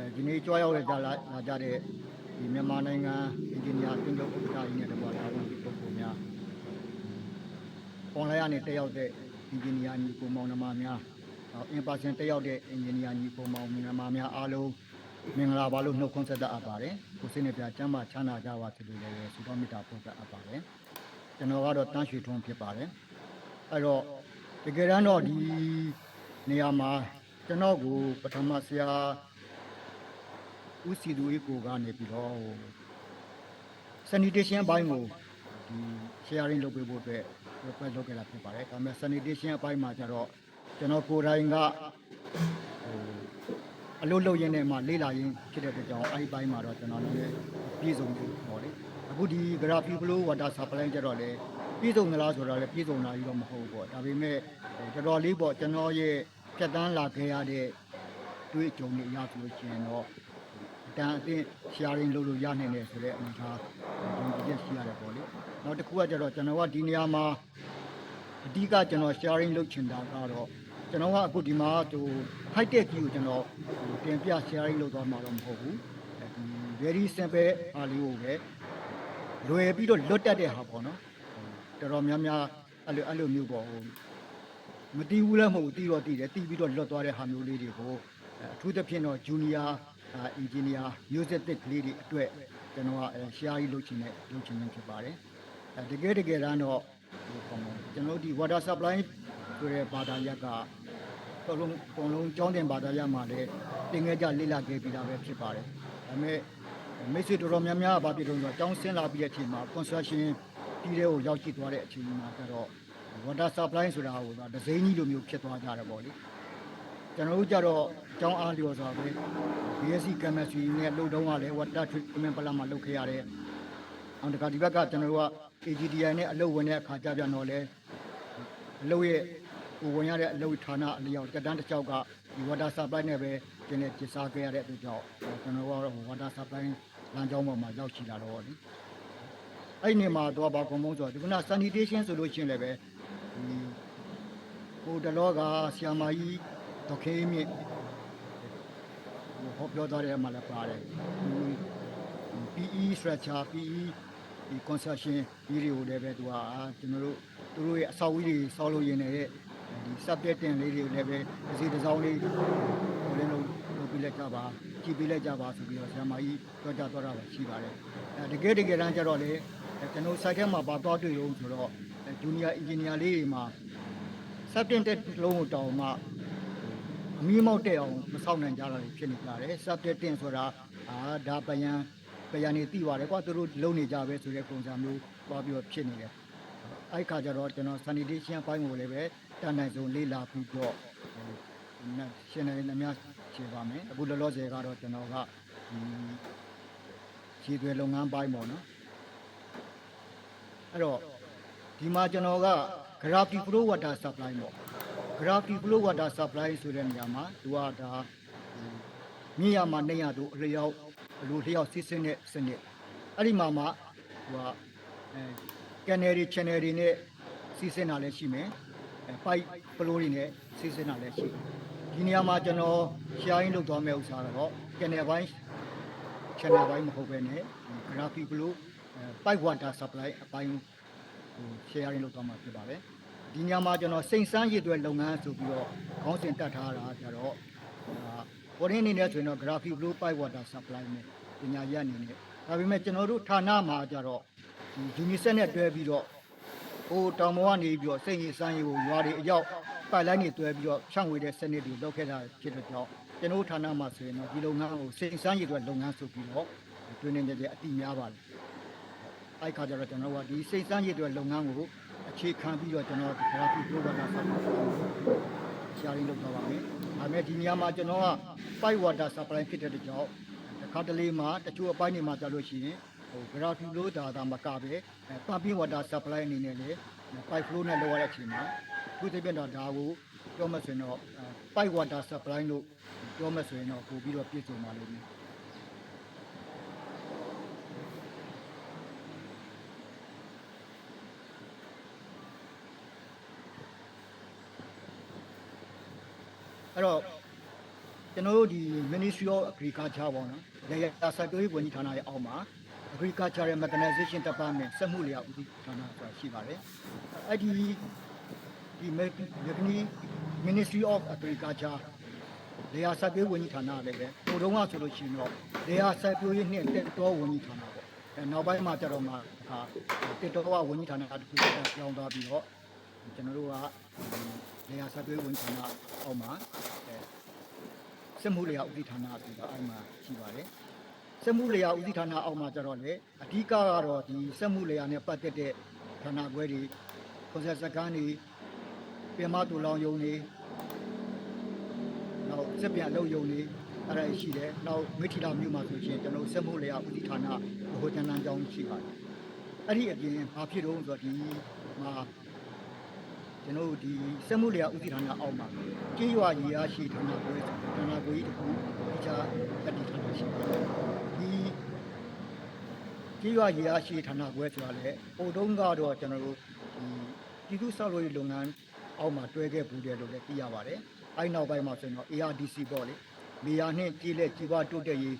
အဲဒီနေ့ကြွားရောက်လာလာလာကြတဲ့ဒီမြန်မာနိုင်ငံအင်ဂျင်နီယာတင်ကြုတ်ဥက္ကဋ္ဌကြီးနဲ့တကွာတာဝန်ရှိပုဂ္ဂိုလ်များအွန်လိုင်းကနေတက်ရောက်တဲ့အင်ဂျင်နီယာညီကိုမောင်နှမများနောက် in person တက်ရောက်တဲ့အင်ဂျင်နီယာညီကိုမောင်နှမများအားလုံးမင်္ဂလာပါလို့နှုတ်ခွန်းဆက်တတ်အပ်ပါတယ်ကိုစိတ်နဲ့ပြချမ်းသာချမ်းသာကြပါစေလို့လည်းဆုတောင်းမေတ္တာပို့တတ်အပ်ပါတယ်ကျွန်တော်ကတော့တန်းရွှေထွန်းဖြစ်ပါတယ်အဲ့တော့တကယ်တမ်းတော့ဒီနေရာမှာကျွန်တော်ကိုပထမဆရာ ဦးစီသူအေးကိုကနေပြီးတော့ဟို sanitation ဘိုင်းကိုဒီ sharing လုပ်ပေးဖို့အတွက် request လုပ်ခဲ့တာဖြစ်ပါတယ်။ဒါပေမဲ့ sanitation အပိုင်းမှာကျတော့ကျွန်တော်ကိုယ်တိုင်ကဟိုအလုပ်လုပ်ရင်းနဲ့မှလေးလာရင်းဖြစ်တဲ့အတွက်ကြောင့်အဲ့ဒီဘိုင်းမှာတော့ကျွန်တော်လည်းပြည့်စုံပြီပေါ့လေ။အခုဒီ graphic flow water supply ကျတော့လေပြည့်စုံသလားဆိုတော့လည်းပြည့်စုံလာပြီးတော့မဟုတ်ဘူးပေါ့။ဒါပေမဲ့ဟိုတော်တော်လေးပေါ့ကျွန်တော်ရဲ့ဖြတ်တန်းလာခဲ့ရတဲ့တွေ့အကြုံတွေအရဆိုလို့ရှိရင်တော့ အတန်အသင့် sharing လုပ်လို့ရနိုင်တယ်ဆိုတဲ့အနေအထားဒီဒီချက်ရှိရတယ်ပေါ့လေနောက်တစ်ခုကကျတော့ကျွန်တော်ကဒီနေရာမှာအဓိကကျွန်တော် sharing လုပ်ချင်တာကတော့ကျွန်တော်ကအခုဒီမှာဟို high tech ကြီးကိုကျွန်တော်ဟိုတင်ပြ sharing လုပ်သွားမှာတော့မဟုတ်ဘူးအဲဒီ very simple အားလေးကိုပဲလွယ်ပြီးတော့လွတ်တတ်တဲ့ဟာပေါ့နော်ဟိုတော်တော်များများအဲ့လိုအဲ့လိုမျိုးပေါ့ဟိုမတီးဘူးလည်းမဟုတ်ဘူးတီးတော့တီးတယ်တီးပြီးတော့လွတ်သွားတဲ့ဟာမျိုးလေးတွေကိုအဲအထူးသဖြင့်တော့ junior အင်ဂျင်နီယာ music ကလေးတွေအတွက်ကျွန်တော်ကအဲ share ကြီးလုပ်ချင်တဲ့လုပ်ချင်နေဖြစ်ပါတယ်အဲတကယ်တကယ်တမ်းတော့ဒီပုံမှာကျွန်တော်တို့ဒီ water supply ဆိုတဲ့ဘာသာရပ်ကပုံလုံးပုံလုံးကျောင်းတင်ဘာသာရပ်မှာလည်းတင်ငယ်ကြလေ့လာခဲ့ပြီးတာပဲဖြစ်ပါတယ်ဒါပေမဲ့မိတ်ဆွေတော်တော်များများကဘာဖြစ်လို့လဲဆိုတော့ကျောင်းဆင်းလာပြီးတဲ့အချိန်မှာ construction ပြီးတဲ့ကိုရောက်ရှိသွားတဲ့အချိန်မှာကျတော့ water supply ဆိုတာဟိုကဒဇိန်းကြီးလိုမျိုးဖြစ်သွားကြတယ်ပေါ့လေကျွန်တော်တို့ကြတော့အ ကြောင်းအားလျော်စွာပဲ BSc chemistry နဲ့လုပ်တော့ကလည်း water treatment plant မှာလုပ်ခဲ့ရတယ်။အောင်တခါဒီဘက်ကကျွန်တော်တို့က AGDI နဲ့အလုပ်ဝင်တဲ့အခါကျပြန်တော့လေအလုပ်ရဲ့ဟိုဝင်ရတဲ့အလုပ်ဌာနအလျောက်တက်တန်းတစ်ချောက်ကဒီ water supply နဲ့ပဲကျင်းနေကျစားခဲ့ရတဲ့အတွက်ကြောင့်ကျွန်တော်ကတော့ water supply လမ်းကြောင်းပေါ်မှာရောက်ရှိလာတော့လေ။အဲ့ဒီနေမှာတော့ဘာကုံမုံဆိုတော့ဒီကနေ့ sanitation ဆိုလို့ရှိရင်လည်းပဲဒီဟိုတလောကဆီယာမာကြီးဒေါက်ခေးမြင့် ဟောပြောသွားတဲ့မှာလည်းပါတယ်ဒီ PE structure PE ဒီ concession ဒီတွေကိုလည်းပဲသူကကျွန်တော်တို့သူတို့ရဲ့အဆောက်အဦတွေဆောက်လို့ရင်းနေတဲ့ဒီ subject တင်လေးတွေကိုလည်းပဲတစ်စီတစ်စောင်းလေးဟိုလည်းလုံးလုပ်ပြီးလက်ကြပါကြည့်ပြီးလက်ကြပါဆိုပြီးတော့ဆရာမကြီးပြောကြသွားတာပဲရှိပါတယ်အဲတကယ်တကယ်တမ်းကျတော့လေကျွန်တော် site ထဲမှာပါသွားတွေ့လို့ဆိုတော့ junior engineer လေးတွေမှာ subject တက်လုံးကိုတောင်းမှ အမီးမောက်တဲ့အောင်မဆောက်နိုင်ကြတာတွေဖြစ်နေကြတယ် subject တင်ဆိုတာအာဒါပယံပယံနေတိပါတယ်ကွာသူတို့လုံနေကြပဲဆိုတဲ့ပုံစံမျိုးသွားပြီးတော့ဖြစ်နေတယ်အဲ့ခါကျတော့ကျွန်တော် sanitation အပိုင်းကိုလည်းပဲတန်နိုင်ဆုံးလေ့လာပြီးတော့ဟိုရှင်းနေနေများရှင်းပါမယ်အခုလောလောဆယ်ကတော့ကျွန်တော်ကဒီခြေတွေလုပ်ငန်းပိုင်းပေါ့နော်အဲ့တော့ဒီမှာကျွန်တော်က gravity flow water supply ပေါ့ gravity flow water supply ဆိုတဲ့နေရာမှာသူကဒါမြေရမှာနေရသူအလျောက်အလိုလျောက်စစ်စစ်နဲ့စနစ်အဲ့ဒီမှာမှသူကအဲ canal တွေ channel တွေနဲ့စီးစင်းတာလည်းရှိမယ်အဲ pipe flow တွေနဲ့စီးစင်းတာလည်းရှိတယ်ဒီနေရာမှာကျွန်တော် sharing လုပ်သွားမယ့်ဥစ္စာတော့ canal ဘိုင်း channel ဘိုင်းမဟုတ်ဘဲနဲ့ဒီ graphic flow အဲ pipe water supply အပိုင်းဟို sharing လုပ်သွားမှာဖြစ်ပါတယ် ဒီညမှာကျွန်တော်စိန်စမ်းရည်သွဲလုပ်ငန်းဆိုပြီးတော့ခေါင်းစဉ်တက်ထားတာကြတော့ပေါ်ရင်းအနေနဲ့ဆိုရင်တော့ graphic blue pipe water supply နဲ့ပညာရပ်အနေနဲ့ဒါပေမဲ့ကျွန်တော်တို့ဌာနမှာကြတော့ဒီ UNICEF နဲ့တွဲပြီးတော့ဟိုတောင်ပေါ်ကနေပြီးတော့စိန်ရည်စမ်းရည်ကိုရွာတွေအရောက်ပိုက်လိုင်းတွေတွဲပြီးတော့ဖြန့်ဝေတဲ့စနစ်တွေလုပ်ခဲ့တာဖြစ်တဲ့ကြောင့်ကျွန်တော်တို့ဌာနမှာဆိုရင်တော့ဒီလုပ်ငန်းကိုစိန်စမ်းရည်သွဲလုပ်ငန်းဆိုပြီးတော့တွင်နေကြတဲ့အတိများပါတယ်အဲ့ခါကျတော့ကျွန်တော်ကဒီစိတ်စမ်းရည်တွေလုပ်ငန်းကို အခြေခံပြီးတော့ကျွန်တော်ဒီ graphic program ကဆက်ရှာရင်းလုပ်သွားပါမယ်။ဒါပေမဲ့ဒီနေရာမှာကျွန်တော်က pipe water supply ဖြစ်တဲ့ကြောင့်တစ်ခါတလေမှာတချို့အပိုင်းတွေမှာကြာလို့ရှိရင်ဟို graphic flow ဒါသာမကပဲအဲ pumping water supply အနေနဲ့လည်း pipe flow နဲ့လုပ်ရတဲ့အချိန်မှာခုသိပြန်တော့ဒါကိုပြောမှဆိုရင်တော့ pipe water supply လို့ပြောမှဆိုရင်တော့ပို့ပြီးတော့ပြည့်စုံပါလိမ့်မယ် အဲ့တော့ကျွန်တော်တို့ဒီ Ministry of Agriculture ပေါ့နော်။လေယာစိုက်ပျိုးရေးဝန်ကြီးဌာနရဲ့အောက်မှာ Agriculture Mechanization Department စက်မှုလျာဦးစီးဌာနဆိုတာရှိပါတယ်။အဲ့ဒီဒီ Ministry of Agriculture လေယာစိုက်ပျိုးရေးဝန်ကြီးဌာနလည်းပဲဟိုတုန်းကဆိုလို့ရှိရင်တော့လေယာစိုက်ပျိုးရေးနှင့်တက်တော်ဝန်ကြီးဌာနပေါ့။အဲနောက်ပိုင်းမှာကျတော့မှဒါတက်တော်ကဝန်ကြီးဌာနတစ်ခုပြောင်းသွားပြီးတော့ကျွန်တော်တို့က လေယာစိုက်ပျိုးရေးဝန်ကြီးဌာနအောက်မှာအဲစက်မှုလျာဦးစီးဌာနဆိုတာအဲ့မှာရှိပါတယ်စက်မှုလျာဦးစီးဌာနအောက်မှာကျတော့လေအဓိကကတော့ဒီစက်မှုလျာနဲ့ပတ်သက်တဲ့ဌာနခွဲတွေကွန်ဆက်စကန်တွေပြင်မတူလောင်ယုံတွေနောက်စက်ပြန်အလုပ်ယုံတွေအဲ့ဒါရှိတယ်နောက်မိထီလာမြို့မှာဆိုရှင်ကျွန်တော်စက်မှုလျာဦးစီးဌာနဘိုတန်တန်ကြောင်းရှိပါတယ်အဲ့ဒီအပြင်ဘာဖြစ်တော့ဆိုတော့ဒီမှာ ကျွန်တော်တို့ဒီစက်မှုလျာဦးစီးဌာနအောက်မှာကြေးရွာရေရရှိဌာနခွဲဌာနခွဲကြီးတစ်ခုဒီချာတက်တည်ဌာနရှိပါတယ်ဒီကြေးရွာရေရရှိဌာနခွဲဆိုတာလေဟိုတုန်းကတော့ကျွန်တော်တို့ဒီပြည်သူ့စောက်လို့လုပ်ငန်းအောက်မှာတွဲခဲ့ဘူးတယ်လို့လည်းသိရပါတယ်အဲ့နောက်ပိုင်းမှာဆိုရင်တော့ ARDC ပေါ့လေနေရာနဲ့ကြီးလက်ကြီးပွားတိုးတက်ရေး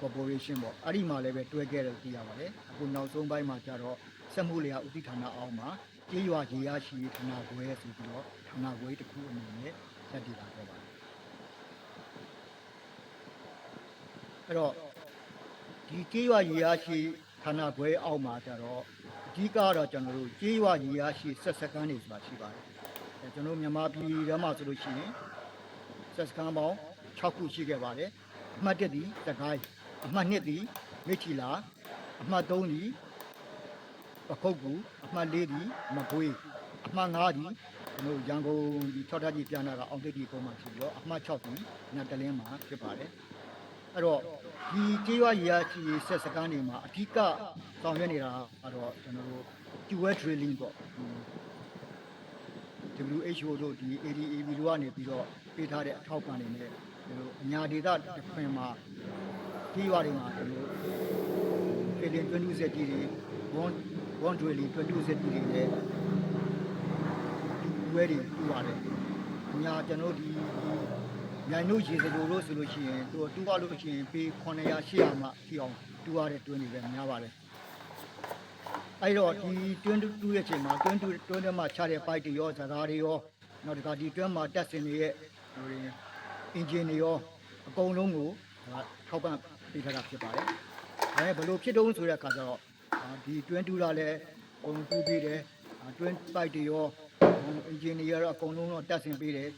corporation ပေါ့အဲ့ဒီမှာလည်းပဲတွဲခဲ့တယ်လို့သိရပါတယ်အခုနောက်ဆုံးပိုင်းမှာကျတော့စက်မှုလျာဦးစီးဌာနအောက်မှာ ကြေးရွာရေရရှိဌာနခွဲဆိုပြီးတော့ဌာနခွဲတစ်ခုအနေနဲ့တက်တည်လာခဲ့ပါတယ်အဲ့တော့ဒီကြေးရွာရေရရှိဌာနခွဲအောက်မှာကျတော့အဓိကကတော့ကျွန်တော်တို့ကြေးရွာရေရရှိဆက်စကန်းတွေဆိုတာရှိပါတယ်အဲကျွန်တော်တို့မြန်မာပြည်ထဲမှာဆိုလို့ရှိရင်ဆက်စကမ်းပေါင်း6ခုရှိခဲ့ပါတယ်အမှတ်1ဒီတကိုင်းအမှတ်2ဒီမိချီလာအမှတ်3ဒီ ပခုတ်ကူအမှတ်၄ဒီမကွေးအမှတ်၅ဒီကျွန်တော်ရန်ကုန်ဒီ၆ထပ်ကြီးပြန်လာတာအောင်တိတ်ဒီပုံမှန်ဖြစ်ပြီးတော့အမှတ်၆ဒီနတ်တလင်းမှာဖြစ်ပါတယ်အဲ့တော့ဒီကြေးရွာရေအချီဆက်စကန်းတွေမှာအဓိကဆောင်ရွက်နေတာကတော့ကျွန်တော်တို့ QR drilling ပေါ့ WHO တို့ဒီ ADAB တို့ကနေပြီးတော့ပေးထားတဲ့အထောက်ပံ့တွေနဲ့ကျွန်တော်အညာဒေသတစ်ခွင်မှာကြေးရွာတွေမှာကျွန်တော် Alien 20စက်ကြီးတွေ one 1 daily 22 set တွေနဲ့ပွဲတွေပြပါတယ်။ညာကျွန်တော်ဒီညာတို့ရေစကြိုလို့ဆိုလို့ရှိရင်သူတူပါလို့ရှိရင်ပေး900 800မှရှိအောင်တူရတဲ့တွင်းတွေပဲများပါတယ်။အဲ့တော့ဒီတွင်းတူရဲ့အချိန်မှာတွင်းတူတွင်းထဲမှာချတဲ့ပိုက်တွေရောဇာသားတွေရောနောက်တခါဒီတွင်းမှာတက်စင်တွေရဲ့ဟိုရင်အင်ဂျင်တွေရောအကုန်လုံးကိုထောက်ပံ့ပေးထားတာဖြစ်ပါတယ်။အဲဘယ်လိုဖြစ်တုံးဆိုတဲ့အခါကျတော့ ဒီ22လာလည်းအကုန်တူပေးတယ်။အာ22 bike တွေရောအင်ဂျင်တွေရောအကုန်လုံးတော့တက်စင်ပေးတယ်